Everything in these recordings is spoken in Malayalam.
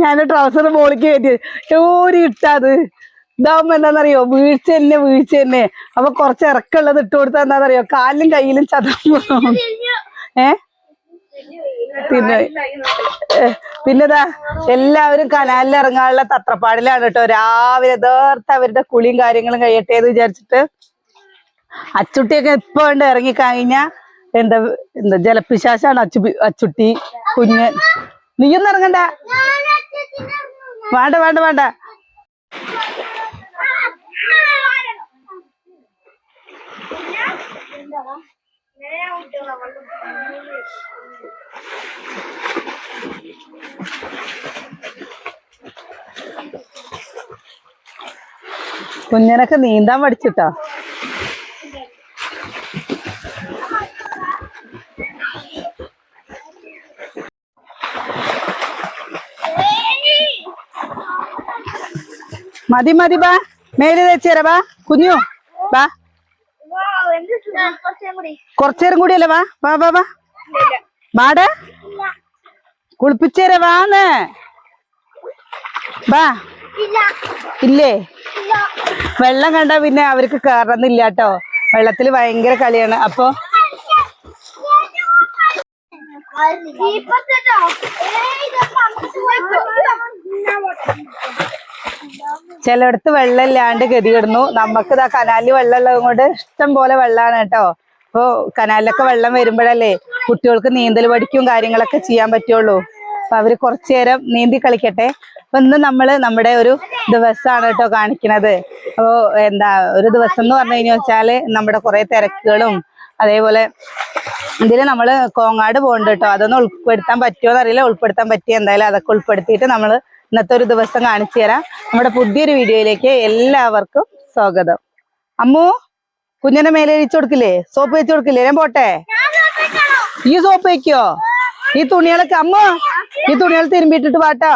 ഞാൻ ട്രൗസർ മോളിക്ക് കയറ്റി. ഒരു ഇട്ടാത് ഇതാവുമ്പോ എന്താണെന്നറിയോ വീഴ്ച തന്നെ വീഴ്ച തന്നെ. അപ്പൊ കുറച്ച് ഇറക്കമുള്ളത് ഇട്ട് കൊടുത്താൽ എന്താണെന്നറിയോ കാലിലും കയ്യിലും ചതം ഏ? പിന്നെ പിന്നെതാ എല്ലാവരും കനാലിൽ ഇറങ്ങാനുള്ള തത്രപ്പാടിലാണ് കേട്ടോ. രാവിലെ നേർത്ത് അവരുടെ കുളിയും കാര്യങ്ങളും കഴിയട്ടെ എന്ന് വിചാരിച്ചിട്ട് അച്ചുട്ടിയൊക്കെ ഇപ്പൊ ഉണ്ട് ഇറങ്ങി കഴിഞ്ഞ എന്താ എന്താ ജലപ്പിശാശാണ് അച്ചു അച്ചുട്ടി കുഞ്ഞ്? നീയൊന്നും ഇറങ്ങണ്ട. വേണ്ട വേണ്ട വേണ്ട. കുഞ്ഞനൊക്കെ നീന്താൻ പഠിച്ചിട്ടോ? മതി മതി ബാ. മേലെ തേച്ചേരാ ബാ. കുഞ്ഞു ബാ. കുറച്ചേരം കൂടിയല്ലേ വാ വാ വാ വാ വാടാ കുളിപ്പിച്ചേരാ വാന്ന്. വാ ഇല്ലേ. വെള്ളം കണ്ടാ പിന്നെ അവർക്ക് കയറുന്നില്ല കേട്ടോ വെള്ളത്തിൽ ഭയങ്കര കളിയാണ്. അപ്പൊ ചിലയിടത്ത് വെള്ളം ഇല്ലാണ്ട് ഗതി കിടന്നു. നമുക്ക് ഇതാ കനാലിൽ വെള്ളം ഉള്ളത് കൊണ്ട് ഇഷ്ടം പോലെ വെള്ളമാണ് കേട്ടോ. അപ്പൊ കനാലിലൊക്കെ വെള്ളം വരുമ്പോഴല്ലേ കുട്ടികൾക്ക് നീന്തൽ പഠിക്കും കാര്യങ്ങളൊക്കെ ചെയ്യാൻ പറ്റുള്ളൂ. അപ്പൊ അവർ കുറച്ചു നേരം നീന്തി കളിക്കട്ടെ. അപ്പൊ ഇന്ന് നമ്മൾ നമ്മുടെ ഒരു ദിവസമാണ് കേട്ടോ കാണിക്കണത്. അപ്പോ എന്താ ഒരു ദിവസം എന്ന് പറഞ്ഞു കഴിഞ്ഞു വെച്ചാൽ നമ്മുടെ കുറെ തിരക്കുകളും അതേപോലെ ഇതിൽ നമ്മൾ കോങ്ങാട് പോകുന്നുണ്ട് കേട്ടോ. അതൊന്നും ഉൾപ്പെടുത്താൻ പറ്റുമോ എന്നറിയില്ല. ഉൾപ്പെടുത്താൻ പറ്റിയ എന്തായാലും അതൊക്കെ ഉൾപ്പെടുത്തിയിട്ട് നമ്മൾ ഇന്നത്തെ ഒരു ദിവസം കാണിച്ചു തരാം. നമ്മുടെ പുതിയൊരു വീഡിയോയിലേക്ക് എല്ലാവർക്കും സ്വാഗതം. അമ്മു കുഞ്ഞിനെ മേലെ ഒഴിച്ചു കൊടുക്കില്ലേ? സോപ്പ് വെച്ച് കൊടുക്കില്ലേ? ഞാൻ പോട്ടെ? ഈ സോപ്പ് വെക്കോ? ഈ തുണികളൊക്കെ അമ്മ ഈ തുണികൾ തിരുമ്പിട്ടിട്ട് പാട്ടോ?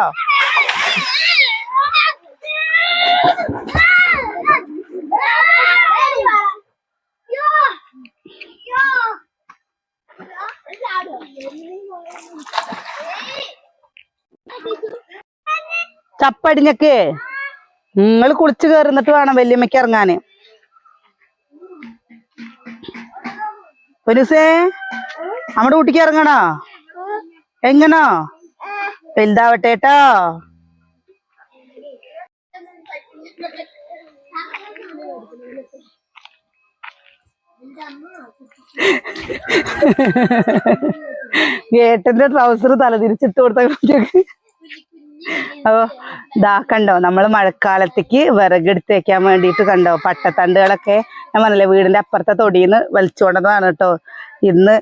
ചപ്പടിഞ്ഞക്ക്. നിങ്ങൾ കുളിച്ചു കയറുന്നിട്ട് വേണം വല്യമ്മയ്ക്ക് ഇറങ്ങാന് പൊനുസേ നമ്മുടെ കുട്ടിക്ക് ഇറങ്ങണോ? എങ്ങനോ? വലുതാവട്ടെ കേട്ടോ ഏട്ടന്റെ ട്രൗസർ തലതിരിച്ചിട്ട് കൊടുത്ത കുട്ടിക്ക്. അപ്പൊ ദാ കണ്ടോ നമ്മൾ മഴക്കാലത്തേക്ക് വിറകെടുത്ത് വെക്കാൻ വേണ്ടിയിട്ട് കണ്ടോ പട്ടത്തണ്ടുകളൊക്കെ ഞാൻ പറഞ്ഞില്ലേ വീടിന്റെ അപ്പുറത്തെ തൊടിയിൽ നിന്ന് വലിച്ചുകൊണ്ടതാണ് കേട്ടോ. ഇന്ന്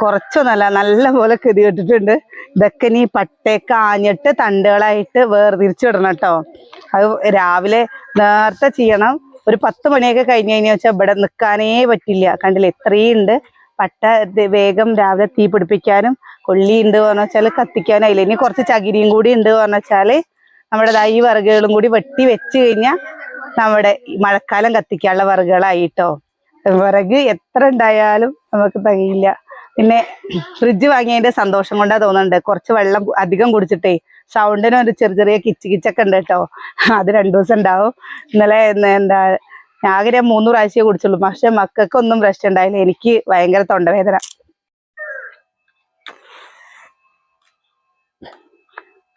കുറച്ചൊന്നല്ല നല്ല പോലെ കെതി കെട്ടിട്ടുണ്ട്. ഇതൊക്കെ നീ പട്ടയൊക്കെ ആഞ്ഞിട്ട് തണ്ടുകളായിട്ട് വേർതിരിച്ചു വിടണം കേട്ടോ. അത് രാവിലെ നേരത്തെ ചെയ്യണം. ഒരു പത്ത് മണിയൊക്കെ കഴിഞ്ഞ് കഴിഞ്ഞാൽ വെച്ചാൽ ഇവിടെ നിൽക്കാനേ പറ്റില്ല. കണ്ടില്ലേ ഇത്രയും ഉണ്ട്. പട്ട വേഗം രാവിലെ തീ പിടിപ്പിക്കാനും കൊള്ളി ഉണ്ട് പറഞ്ഞു വെച്ചാൽ കത്തിക്കാനായില്ല ഇനി കുറച്ച് ചകിരിയും കൂടി ഉണ്ട് പറഞ്ഞു വെച്ചാൽ നമ്മുടെ ഈ വിറകുകളും കൂടി വെട്ടി വെച്ച് കഴിഞ്ഞാൽ നമ്മുടെ മഴക്കാലം കത്തിക്കാനുള്ള വറുകളായിട്ടോ വിറക് എത്ര ഉണ്ടായാലും നമുക്ക് തികയില്ല പിന്നെ ഫ്രിഡ്ജ് വാങ്ങിയതിന്റെ സന്തോഷം കൊണ്ടാ തോന്നുന്നുണ്ട്. കുറച്ച് വെള്ളം അധികം കുടിച്ചിട്ടേ സൗണ്ടിന് ഒരു ചെറിയ ചെറിയ കിച്ച് കിച്ചൊക്കെ ഉണ്ട് കേട്ടോ. അത് രണ്ടു ദിവസം ഉണ്ടാവും ഇന്നലെ ഇന്ന് ഞാൻ മൂന്ന് പ്രാവശ്യമേ കുടിച്ചുള്ളൂ. പക്ഷെ മക്കൾക്കൊന്നും പ്രശ്നം ഉണ്ടായില്ല എനിക്ക് ഭയങ്കര തൊണ്ടവേദന.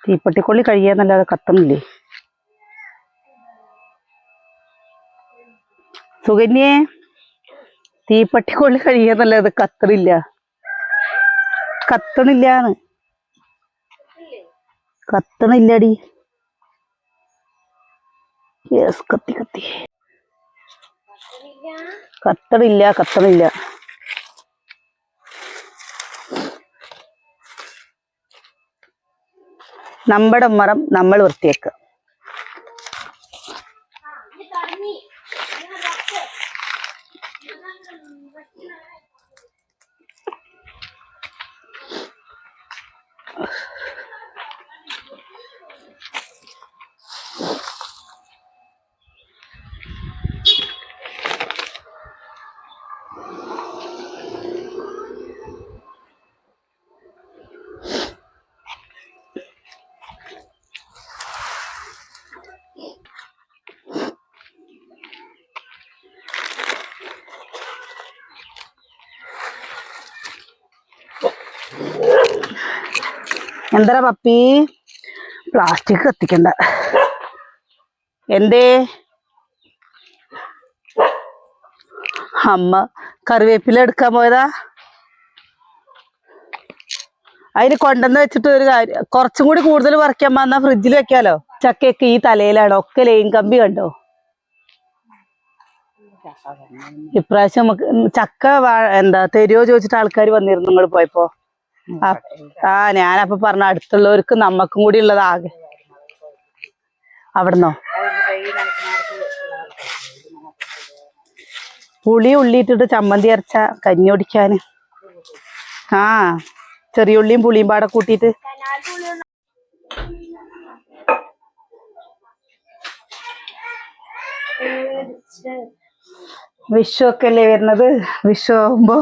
തീപ്പെട്ടിക്കൊള്ളി കഴിയാന്നല്ലാതെ കത്തുന്നില്ലേ? സുകന്യേ തീപ്പെട്ടിക്കൊള്ളി കഴിയാന്നല്ലാതെ കത്തണില്ല. കത്തണില്ലാന്ന്. കത്തണില്ലടി. കത്തി കത്തി. കത്തണില്ല കത്തറില്ല. നമ്മുടെ മറം നമ്മൾ വൃത്തിയാക്കുക. എന്താ പപ്പി? പ്ലാസ്റ്റിക് കത്തിക്കണ്ട. എന്തേ? അമ്മ കറിവേപ്പില എടുക്കാൻ പോയതാ. അതിന് കൊണ്ടെന്ന് വെച്ചിട്ട് ഒരു കാര്യം കുറച്ചും കൂടി കൂടുതൽ പറിക്കാൻ വന്നാ ഫ്രിഡ്ജിൽ വെക്കാലോ? ചക്കയൊക്കെ ഈ തലയിലാണ് ഒക്കെ ലൈൻ കമ്പി കണ്ടോ? ഇപ്രാവശ്യം നമുക്ക് ചക്ക എന്താ തരുമോ ചോദിച്ചിട്ട് ആൾക്കാർ വന്നിരുന്നു നിങ്ങൾ പോയപ്പോ. ആ ഞാനപ്പോ പറഞ്ഞ അടുത്തുള്ളവർക്ക് നമ്മക്കും കൂടി ഉള്ളത് ആകെ അവിടുന്നോ? പുളി ഉള്ളിയിട്ടിട്ട് ചമ്മന്തി അരച്ച കഞ്ഞി ഒടിക്കാന് ആ ചെറിയ ഉള്ളിയും പുളിയും പാടെ കൂട്ടിയിട്ട്. വിഷു ഒക്കെ അല്ലേ വരുന്നത്? വിഷു ആവുമ്പോ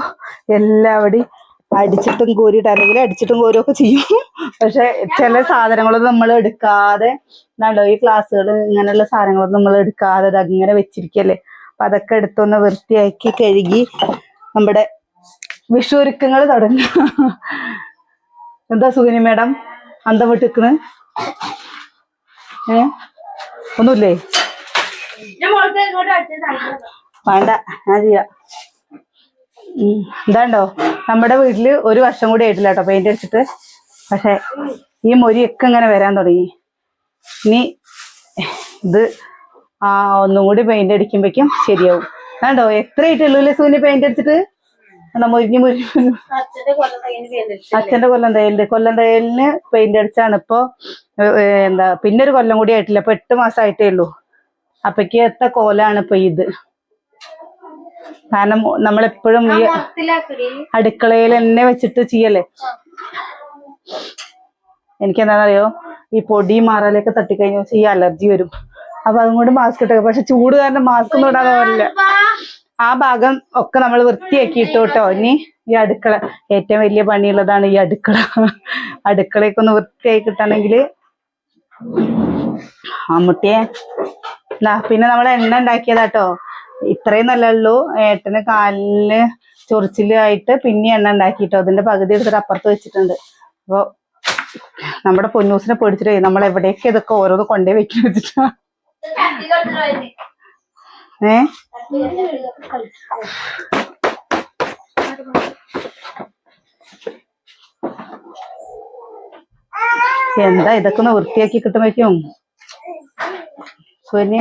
എല്ലാവരും അടിച്ചിട്ടും കോരിയിട്ട് അല്ലെങ്കിൽ അടിച്ചിട്ടും കോരുമൊക്കെ ചെയ്യും. പക്ഷെ ചില സാധനങ്ങളൊന്നും നമ്മൾ എടുക്കാതെ നല്ല ഈ ക്ലാസ്സുകൾ ഇങ്ങനെയുള്ള സാധനങ്ങളൊന്നും നമ്മൾ എടുക്കാതെ അത് അങ്ങനെ വെച്ചിരിക്കല്ലേ? അപ്പൊ അതൊക്കെ എടുത്തൊന്ന് വൃത്തിയാക്കി കഴുകി നമ്മുടെ വിഷു ഒരുക്കങ്ങൾ തുടങ്ങി. എന്താ സുഖിനി മേഡം? അന്തം വിട്ടിക്കണ് ഏ? ഒന്നുമില്ലേ? വേണ്ട ഞാൻ ചെയ്യാം. ഇതാണ്ടോ? നമ്മുടെ വീട്ടിൽ ഒരു വർഷം കൂടി ആയിട്ടില്ല കേട്ടോ പെയിന്റ് അടിച്ചിട്ട്. പക്ഷെ ഈ മൊരിയൊക്കെ ഇങ്ങനെ വരാൻ തുടങ്ങി. ഇനി ഇത് ആ ഒന്നും കൂടി പെയിന്റ് അടിക്കുമ്പോഴേക്കും ശരിയാവും. വേണ്ടോ എത്ര ആയിട്ടുള്ളൂ സൂര്യ പെയിന്റ് അടിച്ചിട്ട്? മുരിഞ്ഞു മുരിഞ്ഞു അച്ഛന്റെ കൊല്ലം തയ്യലിന്റെ കൊല്ലം തയ്യലിന് പെയിന്റ് അടിച്ചാണ്. ഇപ്പൊ എന്താ പിന്നെ ഒരു കൊല്ലം കൂടി ആയിട്ടില്ല. ഇപ്പൊ എട്ട് മാസം ആയിട്ടേ ഉള്ളൂ. അപ്പക്ക് എത്ര കോലാണ് ഇപ്പൊ ഇത്. കാരണം നമ്മളെപ്പോഴും ഈ അടുക്കളയിൽ തന്നെ വെച്ചിട്ട് ചെയ്യല്ലേ? എനിക്ക് എന്താണെന്നറിയോ ഈ പൊടി മാറാലൊക്കെ തട്ടിക്കഴിഞ്ഞാൽ ഈ അലർജി വരും. അപ്പൊ അതുകൊണ്ട് മാസ്ക് ഇട്ടേക്കും. പക്ഷെ ചൂട് കാരണം മാസ്ക് ഒന്നും ഇടാൻ പോലെ ആ ഭാഗം ഒക്കെ നമ്മൾ വൃത്തിയാക്കി ഇട്ടു കേട്ടോ. ഇനി ഈ അടുക്കള ഏറ്റവും വലിയ പണിയുള്ളതാണ് ഈ അടുക്കള. അടുക്കളയൊക്കെ ഒന്ന് വൃത്തിയായി കിട്ടണമെങ്കിൽ അമ്മുട്ടിയെ ദാ, പിന്നെ നമ്മൾ എണ്ണ ഉണ്ടാക്കിയതാട്ടോ. ഇത്രയും നല്ല ഉള്ളൂ. ഏട്ടന് കാലിൽ ചൊറിച്ചിലായിട്ട് പിന്നെ എണ്ണ ഉണ്ടാക്കിയിട്ടോ. അതിന്റെ പകുതി എടുത്തിട്ട് അപ്പുറത്ത് വെച്ചിട്ടുണ്ട്. അപ്പൊ നമ്മുടെ പൊന്നൂസിനെ പേടിച്ചിട്ടേ നമ്മൾ എവിടെയൊക്കെ ഇതൊക്കെ ഓരോന്ന് കൊണ്ടേ വെക്കി വെച്ചിട്ടാ? ഏ? എന്താ ഇതൊക്കെ ഒന്ന് വൃത്തിയാക്കി കിട്ടുമ്പോഴേക്കും? സുനി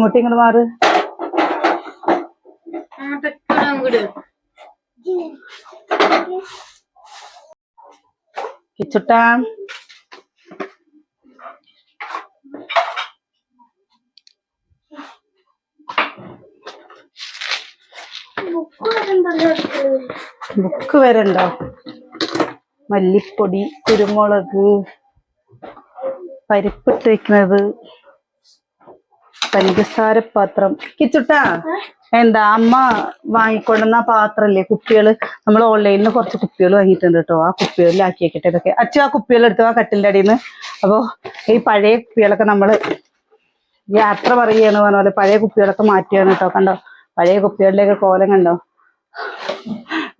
മുട്ടി ഇങ്ങോട്ട് മാറ്. കിച്ചുട്ടാ. ബുക്ക് വരണ്ടോ? മല്ലിപ്പൊടി കുരുമുളക്. പരിപ്പിട്ട് വെക്കുന്നത് പഞ്ചസാര പാത്രം കിച്ചുട്ടാ എന്താ അമ്മ വാങ്ങിക്കൊണ്ടുവന്ന പാത്രല്ലേ കുപ്പികൾ? നമ്മൾ ഓൺലൈനിൽ കുറച്ച് കുപ്പികൾ വാങ്ങിയിട്ടുണ്ട് കേട്ടോ. ആ കുപ്പികളിലാക്കി വെക്കട്ടെ ഇതൊക്കെ. അച്ഛൻ ആ കുപ്പികൾ എടുത്തു ആ കട്ടിലിന്റെ അടിയിൽ നിന്ന് അപ്പോ ഈ പഴയ കുപ്പികളൊക്കെ നമ്മൾ യാത്ര പറയുകയാണ് പറഞ്ഞ പോലെ പഴയ കുപ്പികളൊക്കെ മാറ്റുകയാണ് കേട്ടോ. കണ്ടോ? പഴയ കുപ്പികളിലേക്ക് കോലം കണ്ടോ?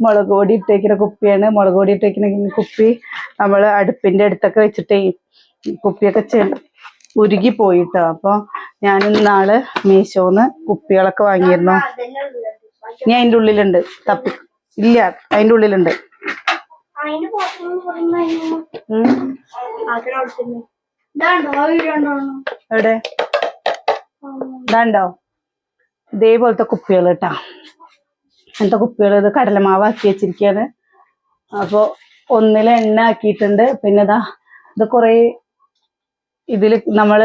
മുളക് പൊടി ഇട്ടേക്കുന്ന കുപ്പിയാണ്. മുളക് പൊടി ഇട്ടേക്കുന്ന കുപ്പി നമ്മൾ അടുപ്പിന്റെ അടുത്തൊക്കെ വെച്ചിട്ട് കുപ്പിയൊക്കെ ചെ ഉരുകി പോയിട്ടോ. അപ്പൊ ഞാൻ നാൾ മീശോന്ന് കുപ്പികളൊക്കെ വാങ്ങിയിരുന്നു. ഇനി അതിന്റെ ഉള്ളിലുണ്ട്. തപ്പി ഇല്ല അതിന്റെ ഉള്ളിലുണ്ട്. എവിടെ? ഇതാണ്ടോ? ഇതേപോലത്തെ കുപ്പികൾ കേട്ടാ അങ്ങനത്തെ കുപ്പികൾ ഇത് കടലമാവാക്കി വെച്ചിരിക്കുകയാണ് അപ്പൊ ഒന്നിൽ എണ്ണ ആക്കിയിട്ടുണ്ട്. പിന്നെ ഇതാ ഇത് കുറേ ഇതിൽ നമ്മൾ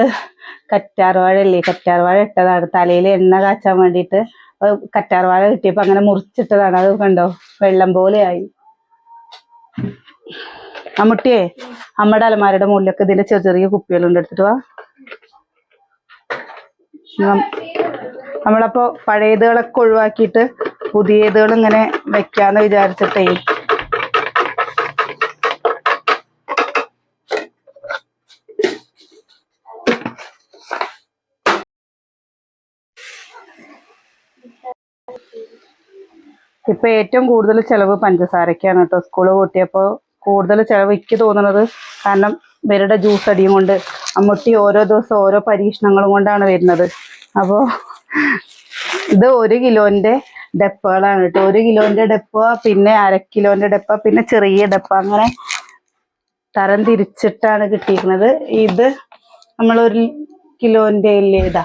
കറ്റാർവാഴ അല്ലേ കറ്റാർവാഴ ഇട്ടതാണ്. തലയിൽ എണ്ണ കാച്ചാൻ വേണ്ടിയിട്ട് കറ്റാർവാഴ കിട്ടിയപ്പോ അങ്ങനെ മുറിച്ചിട്ടതാണ്. അത് കണ്ടോ? വെള്ളം പോലെയായി. അമ്മുട്ടിയെ അമ്മയുടെ അലമാരയുടെ മുകളിലൊക്കെ ഇതിന്റെ ചെറിയ ചെറിയ കുപ്പികളുണ്ട്. എടുത്തിട്ട് വാ. നമ്മളപ്പോ പഴയതുകളൊക്കെ ഒഴിവാക്കിയിട്ട് പുതിയതുകൾ ഇങ്ങനെ വെക്കാന്ന് വിചാരിച്ചിട്ടേ ഇപ്പൊ ഏറ്റവും കൂടുതൽ ചെലവ് പഞ്ചസാരക്കാണ് കേട്ടോ. സ്കൂൾ കൂട്ടിയപ്പോ കൂടുതൽ ചെലവ് എനിക്ക് തോന്നുന്നത് കാരണം ഇവരുടെ ജ്യൂസ് അടിയും കൊണ്ട് അമ്മൂട്ടി ഓരോ ദിവസം ഓരോ പരീക്ഷണങ്ങളും കൊണ്ടാണ് വരുന്നത്. അപ്പോ ഇത് ഒരു കിലോന്റെ ഡപ്പകളാണ് കേട്ടോ. ഒരു കിലോന്റെ ഡപ്പ പിന്നെ അര കിലോന്റെ ഡപ്പ പിന്നെ ചെറിയ ഡപ്പ. അങ്ങനെ തരം തിരിച്ചിട്ടാണ് കിട്ടിയിരിക്കുന്നത്. ഇത് നമ്മളൊരു കിലോന്റെ ഇല്ലേ ഇതാ.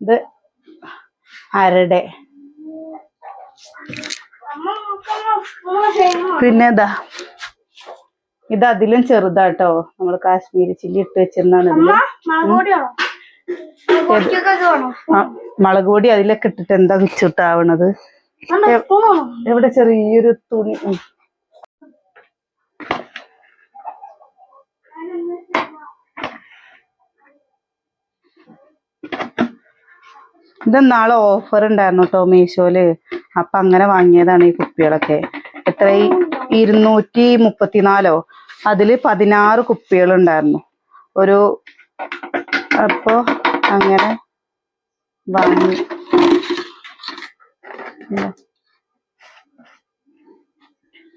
ഇത് അരടെ. പിന്നെ ഇതാ ഇത് അതിലും ചെറുതാട്ടോ. നമ്മൾ കാശ്മീരി ചില്ലി ഇട്ട് വെച്ചിരുന്നാണ് മുളക് പൊടി അതിലൊക്കെ ഇട്ടിട്ട് എന്താ വിച്ചിട്ടാവണത് എവിടെ ചെറിയൊരു തുണി? ഇതെന്നാളെ ഇത് നാളെ ഓഫർ ഉണ്ടായിരുന്നു കേട്ടോ മീഷോയിൽ അപ്പൊ അങ്ങനെ വാങ്ങിയതാണ് ഈ കുപ്പികളൊക്കെ. എത്ര ഇരുന്നൂറ്റി മുപ്പത്തിനാലോ അതിൽ പതിനാറ് കുപ്പികൾ ഉണ്ടായിരുന്നു ഒരു അപ്പോ അങ്ങനെ വാങ്ങി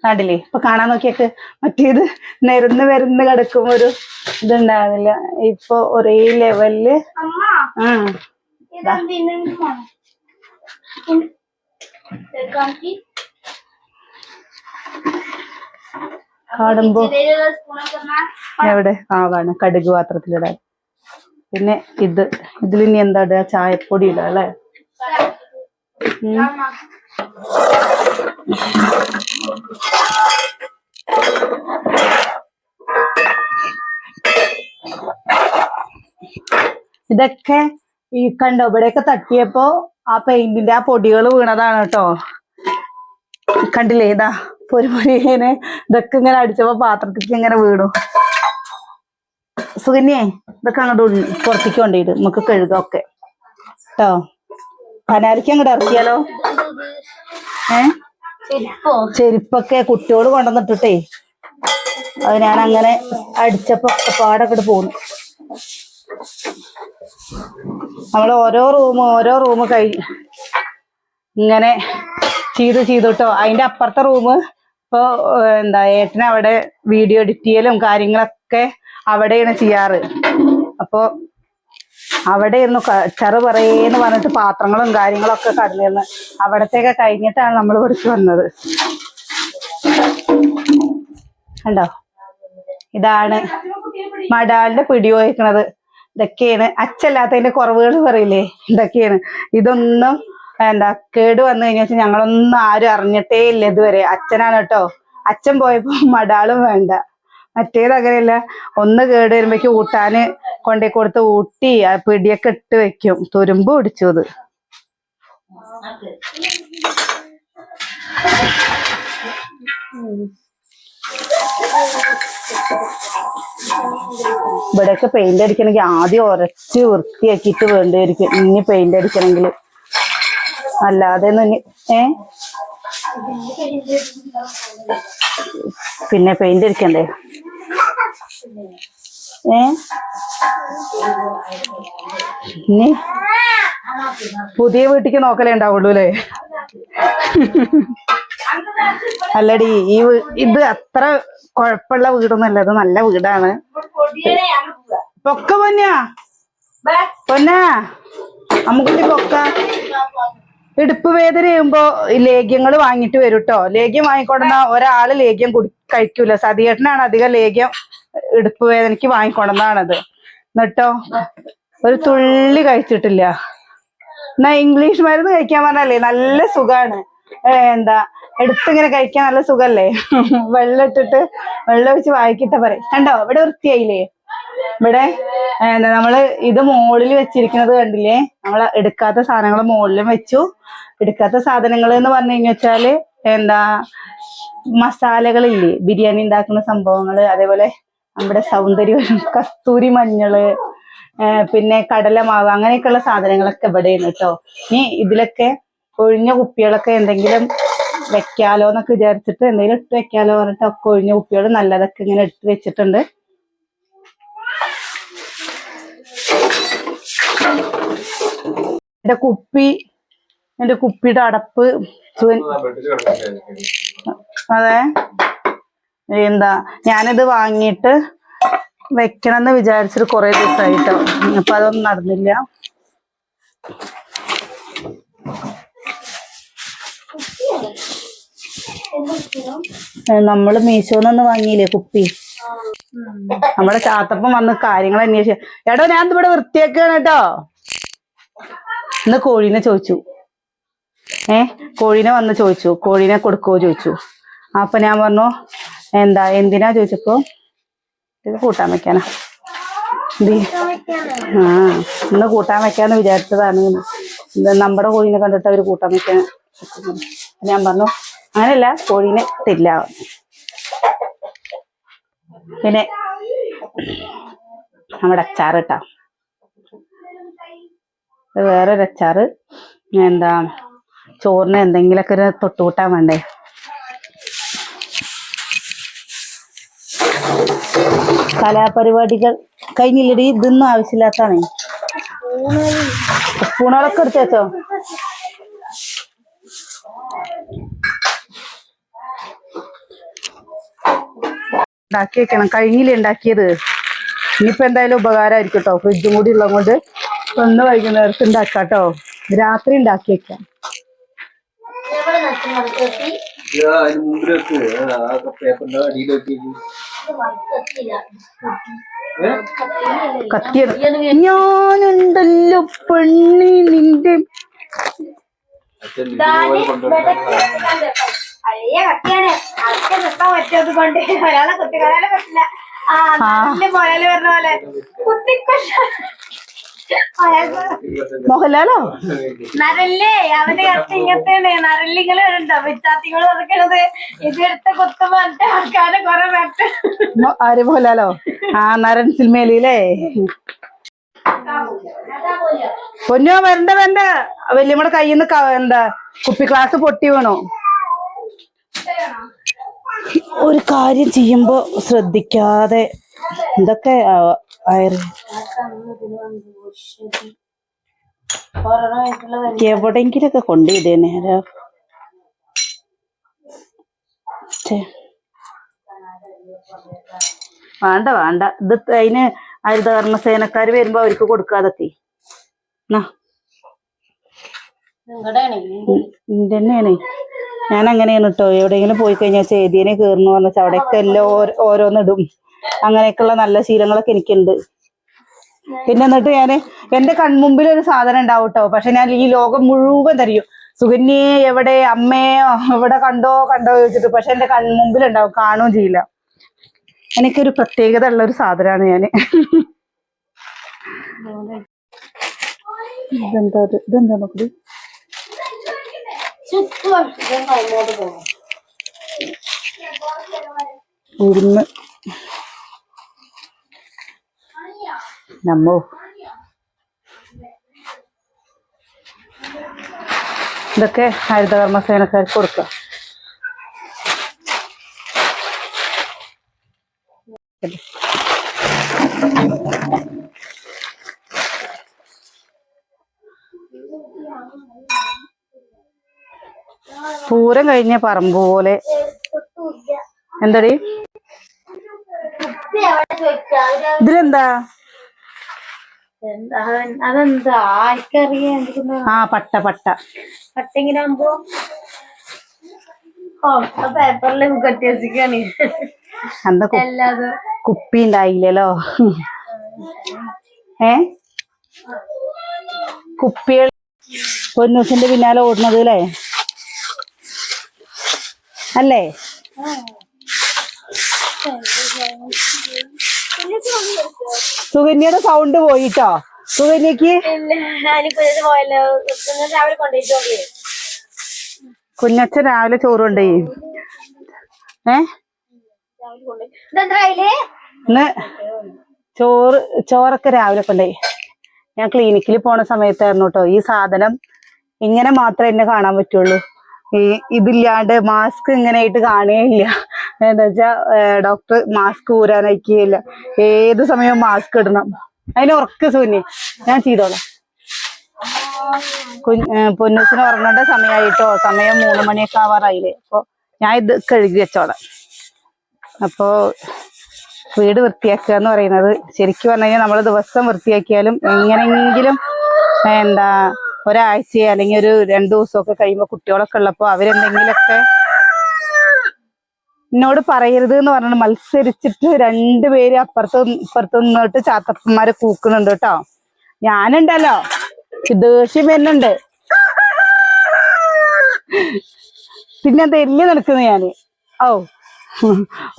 നാടില്ലേ ഇപ്പൊ കാണാൻ നോക്കിയൊക്കെ. മറ്റേത് നിരന്ന് വരുന്ന് കിടക്കുമ്പോ ഒരു ഇതുണ്ടാകുന്നില്ല ഇപ്പൊ ഒരേ ലെവലിൽ ആ. എന്നാ എവിടെ? ആ വേണം കടുക് പാത്രത്തിലിടാൻ. പിന്നെ ഇത്. ഇതിൽ ഇനി എന്താ ഇടുക ചായപ്പൊടി ഇടുക അല്ലേ? ഇതൊക്കെ ഈ കണ്ടോ? ഇവിടെയൊക്കെ തട്ടിയപ്പോ ആ പെയിന്റിന്റെ ആ പൊടികൾ വീണതാണ് കേട്ടോ. കണ്ടില്ലേ? ഇതാ. പൊരി ഇങ്ങനെ ഇതൊക്കെ ഇങ്ങനെ അടിച്ചപ്പോ പാത്രത്തിലേക്ക് ഇങ്ങനെ വീണു. സുകന്യേ ഇതൊക്കെ അങ്ങോട്ട് പുറത്തേക്ക് കൊണ്ടിട്ട് നമുക്ക് കഴുകാം ഒക്കെ. കേട്ടോ പനാരിക്ക് അങ്ങോട്ട് ഇറക്കിയാലോ? ഏ? ചെരുപ്പോ ചെരുപ്പൊക്കെ കുട്ടിയോട് കൊണ്ടുവന്നിട്ടിട്ടേ. അത് ഞാൻ അങ്ങനെ അടിച്ചപ്പോ പാടൊക്കെ പോന്നു. നമ്മൾ ഓരോ റൂം ഓരോ റൂം കഴിഞ്ഞ് ഇങ്ങനെ ചെയ്ത് ചെയ്തു കേട്ടോ അതിന്റെ അപ്പുറത്തെ റൂം ഇപ്പൊ എന്താ ഏട്ടൻ അവിടെ വീഡിയോ എഡിറ്റ് ചെയ്യലും കാര്യങ്ങളൊക്കെ അവിടെയാണ് ചെയ്യാറ്. അപ്പൊ ഇരുന്നു ചെറു പറയേന്ന് പറഞ്ഞിട്ട് പാത്രങ്ങളും കാര്യങ്ങളൊക്കെ കടന്നിരുന്നു. അവിടത്തേക്ക് കഴിഞ്ഞിട്ടാണ് നമ്മൾ ഇവിടേക്ക് വന്നത്. കണ്ടോ? ഇതാണ് മടാലിന്റെ പിടി വഹിക്കണത് ഇതൊക്കെയാണ്. അച്ചല്ലാത്തതിന്റെ കുറവുകൾ പറയില്ലേ? ഇതൊക്കെയാണ്. ഇതൊന്നും എന്താ കേട് വന്നു കഴിഞ്ഞാൽ ഞങ്ങളൊന്നും ആരും അറിഞ്ഞിട്ടേ ഇല്ല ഇതുവരെ. അച്ഛനാണ് കേട്ടോ. അച്ഛൻ പോയപ്പോ മടാളും വേണ്ട. മറ്റേത് അങ്ങനെയല്ല. ഒന്ന് കേട് വരുമ്പോഴേക്ക് ഊട്ടാന് കൊണ്ടേ കൊടുത്ത് ഊട്ടി ആ പിടിയൊക്കെ ഇട്ട് വെക്കും. തുരുമ്പ് പിടിച്ചു അത്. ഇവിടെയൊക്കെ പെയിന്റ് അടിക്കണമെങ്കിൽ ആദ്യം ഉരച്ച് വൃത്തിയാക്കിയിട്ട് വേണ്ടിയിരിക്കും ഇനി പെയിന്റ് അടിക്കണമെങ്കിൽ. അല്ലാതെ ഏ? പിന്നെ പെയിന്റ് അടിക്കണ്ടേ? ഏ? പുതിയ വീട്ടിക്ക് നോക്കലേ ഉണ്ടാവുള്ളൂ അല്ലേ? അല്ലടി ഈ ഇത് അത്ര കുഴപ്പമുള്ള വീടൊന്നുമല്ല ഇത് നല്ല വീടാണ്. പൊക്ക പൊന്നാ. പൊന്നാ. അമ്മുക്കുട്ടി പൊക്ക. ഇടുപ്പ് വേദന ചെയ്യുമ്പോ ലേഖ്യങ്ങൾ വാങ്ങിട്ട് വരും കേട്ടോ ലേഗ്യം വാങ്ങിക്കൊണ്ടുവന്ന ഒരാൾ ലേഗ്യം കുടി കഴിക്കൂല. സതിയേട്ടനാണ് അധികം ലേഗ്യം ഇടുപ്പ് വേദനക്ക് വാങ്ങിക്കൊണ്ടെന്നാണത് എന്നിട്ടോ? ഒരു തുള്ളി കഴിച്ചിട്ടില്ല. എന്നാ ഇംഗ്ലീഷ് മരുന്ന് കഴിക്കാൻ പറഞ്ഞാലേ നല്ല സുഖാണ്. എന്താ എടുത്തിങ്ങനെ കഴിക്കാൻ നല്ല സുഖല്ലേ? വെള്ളം ഇട്ടിട്ട് വെള്ളം ഒഴിച്ച് വായിക്കിട്ട പറയും. കണ്ടോ? ഇവിടെ വൃത്തിയായില്ലേ? ഇവിടെ എന്താ നമ്മൾ ഇത് മുകളിൽ വെച്ചിരിക്കുന്നത് കണ്ടില്ലേ? നമ്മൾ എടുക്കാത്ത സാധനങ്ങൾ മുകളിലും വെച്ചു. എടുക്കാത്ത സാധനങ്ങൾ എന്ന് പറഞ്ഞു കഴിഞ്ഞാൽ എന്താ മസാലകളില്ലേ? ബിരിയാണി ഉണ്ടാക്കുന്ന സംഭവങ്ങൾ അതേപോലെ നമ്മുടെ സൗന്ദര്യം കസ്തൂരി മഞ്ഞൾ പിന്നെ കടലമാവ് അങ്ങനെയൊക്കെയുള്ള സാധനങ്ങളൊക്കെ ഇവിടെയാണ് കേട്ടോ. ഇനി ഇതിലൊക്കെ ഒഴിഞ്ഞ കുപ്പികളൊക്കെ എന്തെങ്കിലും വെക്കാലോ എന്നൊക്കെ വിചാരിച്ചിട്ട് എന്തെങ്കിലും ഇട്ട് വെക്കാലോ പറഞ്ഞിട്ട് ഒക്കെ ഒഴിഞ്ഞ കുപ്പികൾ നല്ലതൊക്കെ ഇങ്ങനെ എടുത്ത് വെച്ചിട്ടുണ്ട്. ഇവിടെ കുപ്പി എന്റെ കുപ്പിയുടെ അടപ്പ് അതെ. എന്താ ഞാനിത് വാങ്ങിയിട്ട് വെക്കണം എന്ന് വിചാരിച്ചിട്ട് കുറെ ദിവസമായിട്ടോ അപ്പൊ അതൊന്നും നടന്നില്ല. നമ്മൾ മീശോന്നൊന്ന് വാങ്ങിയില്ലേ കുപ്പി? നമ്മുടെ ചാത്തപ്പം വന്ന് കാര്യങ്ങൾ അന്വേഷിച്ച. എടോ ഞാൻ ഇവിടെ വൃത്തിയാക്കുകയാണ് കേട്ടോ. ഇന്ന് കോഴീനെ ചോദിച്ചു. ഏ കോഴീനെ വന്ന് ചോദിച്ചു. കോഴീനെ കൊടുക്കുവോ ചോദിച്ചു. അപ്പൊ ഞാൻ പറഞ്ഞു എന്താ എന്തിനാ ചോദിച്ചപ്പോ? കൂട്ടാൻ വെക്കാനാ. ആ ഇന്ന് കൂട്ടാൻ വെക്കാന്ന് വിചാരിച്ചതാണ്. നമ്മുടെ കോഴീനെ കണ്ടിട്ട് അവർ കൂട്ടാൻ വെക്കാൻ. ഞാൻ പറഞ്ഞു അങ്ങനെയല്ല കോഴീനെ തരില്ല പിന്നെ നമ്മുടെ അച്ചാറ് കേട്ടോ ഇത് വേറൊരു അച്ചാറ്. എന്താ ചോറിന് എന്തെങ്കിലുമൊക്കെ ഒരു തൊട്ടുകൂട്ടാൻ വേണ്ടേ? കലാപരിപാടികൾ കഴിഞ്ഞില്ലടി ഇതൊന്നും ആവശ്യമില്ലാത്തതാണ്. സ്പൂണുകളൊക്കെ എടുത്തു വെച്ചോ? ഉണ്ടാക്കി വെക്കണം കഴിഞ്ഞില്ലേ ഉണ്ടാക്കിയത്? ഇനിയിപ്പോ എന്തായാലും ഉപകാരമായിരിക്കും കേട്ടോ ഫ്രിഡ്ജും കൂടി ഉള്ളത് കൊണ്ട് ഒന്ന് വൈകുന്നേരത്ത് ഉണ്ടാക്കാം കേട്ടോ രാത്രി ഉണ്ടാക്കി വെക്കാം. കത്തിയത്. ഞാനുണ്ടല്ലോ പെണ്ണി നിന്റെ പഴയ കത്തിയാണ് അതൊക്കെ നിർത്താൻ പറ്റുന്നത് കൊണ്ട് ഒരാളെ കുത്തി കളയാനും പറ്റില്ല. ആ നല്ല മുതൽ പറഞ്ഞ പോലെ? കുത്തിക്കൊണ്ട മോഹൻലാലോ നരല്ലേ? അവന്റെ കത്ത് ഇങ്ങനത്തെയാണ്. നരല്ലിങ്ങൾ വരണ്ടോ വിദ്യാർത്ഥികളും പറഞ്ഞത് ഇതെടുത്ത് കുത്തുമ്പോ ആൾക്കാരെ കൊറേ പേട്ട് മോ- ആര് മോഹൻലാലോ? ആ നരൻ സിനിമയിലേ പൊന്നോ വരണ്ട വരണ്ട. വല്യമ്മടെ കയ്യിൽ നിന്ന് എന്താ കുപ്പി ക്ലാസ് പൊട്ടി വീണു. ഒരു കാര്യം ചെയ്യുമ്പോ ശ്രദ്ധിക്കാതെ ഇതൊക്കെ എവിടെങ്കിലൊക്കെ കൊണ്ടിടേ നേരെ. വേണ്ട വേണ്ട. ഇത് അതിന് ഹരിതകർമ്മ സേനക്കാര് വരുമ്പോ അവർക്ക് കൊടുക്കാതൊക്കെ. തന്നെയാണ് ഞാൻ അങ്ങനെയാണ് കേട്ടോ എവിടെയെങ്കിലും പോയി കഴിഞ്ഞാൽ ചേതിനെ കയറുന്നു വെച്ചാൽ അവിടെയൊക്കെ എല്ലാം ഓരോ- ഓരോന്നിടും. അങ്ങനെയൊക്കെയുള്ള നല്ല ശീലങ്ങളൊക്കെ എനിക്കുണ്ട്. പിന്നെ എന്നിട്ട് ഞാൻ എന്റെ കൺമുമ്പിൽ ഒരു സാധനം ഉണ്ടാവും കേട്ടോ പക്ഷെ ഞാൻ ഈ ലോകം മുഴുവൻ തരിയും. സുകന്യെ എവിടെ അമ്മയോ എവിടെ കണ്ടോ കണ്ടോ ചോദിച്ചിട്ട് പക്ഷെ എന്റെ കൺമുമ്പിൽ ഉണ്ടാവും കാണുകയും ചെയ്യില്ല. എനിക്കൊരു പ്രത്യേകത ഉള്ള ഒരു സാധനമാണ് ഞാൻ. ഇതെന്താ ഇത്? ഇതെന്താ പോകും ഉരുന്ന് നമ്മോ. ഇതൊക്കെ ഹരിതകർമ്മ സേനക്കാർക്ക് കൊടുക്കാം പൂരം കഴിഞ്ഞ പറമ്പ് പോലെ. എന്താടി? ഇതിലെന്താ? അതെന്താ? ആർക്കറിയാം ആ പട്ട പട്ട. പേപ്പറിൽ കെട്ടി വെച്ചിക്കാണ് കു- കുപ്പി ഉണ്ടായില്ലല്ലോ. ഏ? കുപ്പികൾ പൊന്നൂസിന്റെ പിന്നാലെ ഓടുന്നത് അല്ലേ? അല്ലേ? സുകന്യയുടെ സൗണ്ട് പോയിട്ടോ? സുകന്യക്ക്? കുഞ്ഞച്ഛൻ രാവിലെ ചോറ് കൊണ്ടേ ഏ ചോറ് ചോറൊക്കെ രാവിലെ കൊണ്ടേ ഞാൻ ക്ലിനിക്കിൽ പോണ സമയത്തായിരുന്നു കേട്ടോ ഈ സാധനം ഇങ്ങനെ മാത്രമേ എന്നെ കാണാൻ പറ്റുള്ളൂ. ഈ ഇതില്ലാണ്ട് മാസ്ക് ഇങ്ങനെ ആയിട്ട് കാണുകയില്ല എന്താ വെച്ചാ ഡോക്ടർ മാസ്ക് ഊരാൻ അയക്കുകയില്ല ഏത് സമയവും മാസ്ക് ഇടണം. അതിന് ഉറക്ക സൂന്യ ഞാൻ ചെയ്തോളാം. പൊന്നൂസിന് ഉറങ്ങേണ്ട സമയമായിട്ടോ സമയം മൂന്ന് മണിയൊക്കെ ആവാറായില്ലേ? അപ്പൊ ഞാൻ ഇത് കഴുകി വെച്ചോളാം. അപ്പോ വീട് വൃത്തിയാക്കുക എന്ന് പറയുന്നത് ശരിക്കും പറഞ്ഞു കഴിഞ്ഞാൽ നമ്മൾ ദിവസം വൃത്തിയാക്കിയാലും എങ്ങനെയെങ്കിലും എന്താ ഒരാഴ്ച അല്ലെങ്കിൽ ഒരു രണ്ടു ദിവസമൊക്കെ കഴിയുമ്പോൾ കുട്ടികളൊക്കെ ഉള്ളപ്പോൾ അവരെന്തെങ്കിലുമൊക്കെ എന്നോട് പറയരുത് എന്ന് പറഞ്ഞിട്ട് മത്സരിച്ചിട്ട് രണ്ടുപേര് അപ്പുറത്ത് ഇപ്പുറത്ത് നിന്നിട്ട് ചാത്തപ്പന്മാരെ കൂക്കുന്നുണ്ട് കേട്ടോ. ഞാനുണ്ടല്ലോ. ദേഷ്യം വരുന്നുണ്ട്. പിന്നെ തെല്ല് നടക്കുന്നു ഞാൻ. ഓ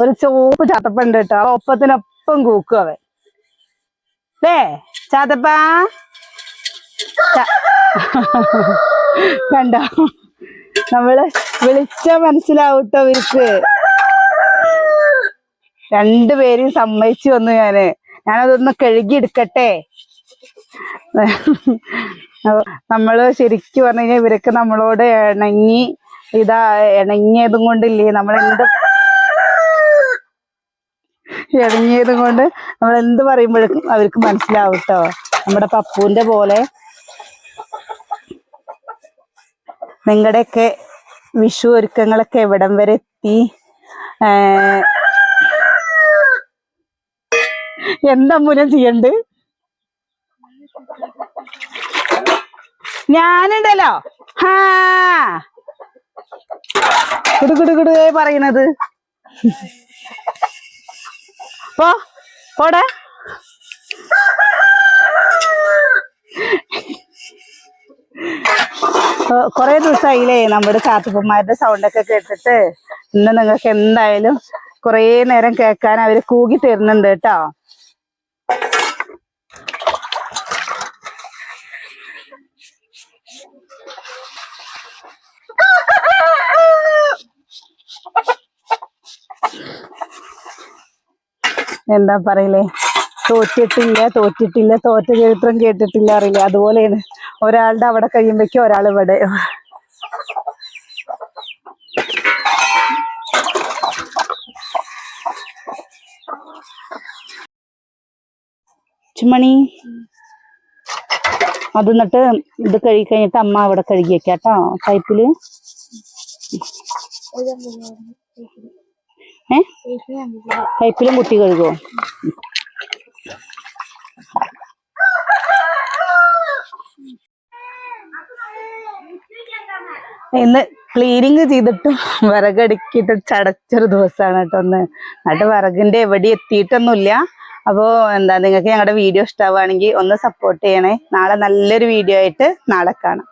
ഒരു ചോപ്പ് ചാത്തപ്പ ഉണ്ട് കേട്ടോ. ഒപ്പത്തിനൊപ്പം കൂക്കും അവൻ. ചാത്തപ്പാ. കണ്ടോ? നമ്മൾ വിളിച്ച മനസ്സിലാവട്ടോ ഇവർക്ക്. രണ്ടുപേരും സമ്മതിച്ചു വന്നു ഞാൻ. ഞാനതൊന്ന് കഴുകി എടുക്കട്ടെ അപ്പൊ നമ്മൾ ശരിക്കും പറഞ്ഞു കഴിഞ്ഞാൽ ഇവരൊക്കെ നമ്മളോട് ഇണങ്ങി ഇതാ ഇണങ്ങിയതും കൊണ്ടില്ലേ നമ്മളെന്ത് ഇണങ്ങിയതും കൊണ്ട് നമ്മൾ എന്ത് അവർക്ക് മനസ്സിലാവും കേട്ടോ നമ്മുടെ പപ്പുവിന്റെ പോലെ നിങ്ങളുടെയൊക്കെ വിഷു ഒരുക്കങ്ങളൊക്കെ എവിടം വരെ എത്തി? എന്താ മൂലം ചെയ്യണ്ട്? ഞാനുണ്ടല്ലോ. ഹാ. കുടു കുടു കുടു പറയണത്. പോ പോടാ. കൊറേ ദിവസമായില്ലേ നമ്മുടെ സൗണ്ട് സൗണ്ടൊക്കെ കേട്ടിട്ട്. ഇന്ന് നിങ്ങൾക്ക് എന്തായാലും കുറേ നേരം കേൾക്കാൻ അവർ കൂകി തരുന്നുണ്ട് കേട്ടോ. എന്താ പറയില്ലേ തോറ്റിട്ടില്ല തോറ്റിട്ടില്ല തോറ്റ ചരിത്രം കേട്ടിട്ടില്ല അറിയില്ല. അതുപോലെയാണ്. ഒരാളുടെ അവിടെ കഴിയുമ്പോഴേക്കും ഒരാൾ ഇവിടെ. ചുമണി. അത് എന്നിട്ട് ഇത് കഴുകി കഴിഞ്ഞിട്ട് അമ്മ അവിടെ കഴുകി വെക്കാട്ടോ പൈപ്പിൽ. ഏ? പൈപ്പിലും കുട്ടി കഴുകുമോ ഇന്ന് ക്ലീനിങ് ചെയ്തിട്ടും വിറകടുക്കിയിട്ട് ചടച്ചൊരു ദിവസമാണ് കേട്ടോ ഒന്ന് എന്നിട്ട് വിറകിന്റെ എവിടെ എത്തിയിട്ടൊന്നുമില്ല. അപ്പോ എന്താ നിങ്ങൾക്ക് ഞങ്ങളുടെ വീഡിയോ ഇഷ്ടമാവുകയാണെങ്കിൽ ഒന്ന് സപ്പോർട്ട് ചെയ്യണേ. നാളെ നല്ലൊരു വീഡിയോ ആയിട്ട് നാളെ കാണാം.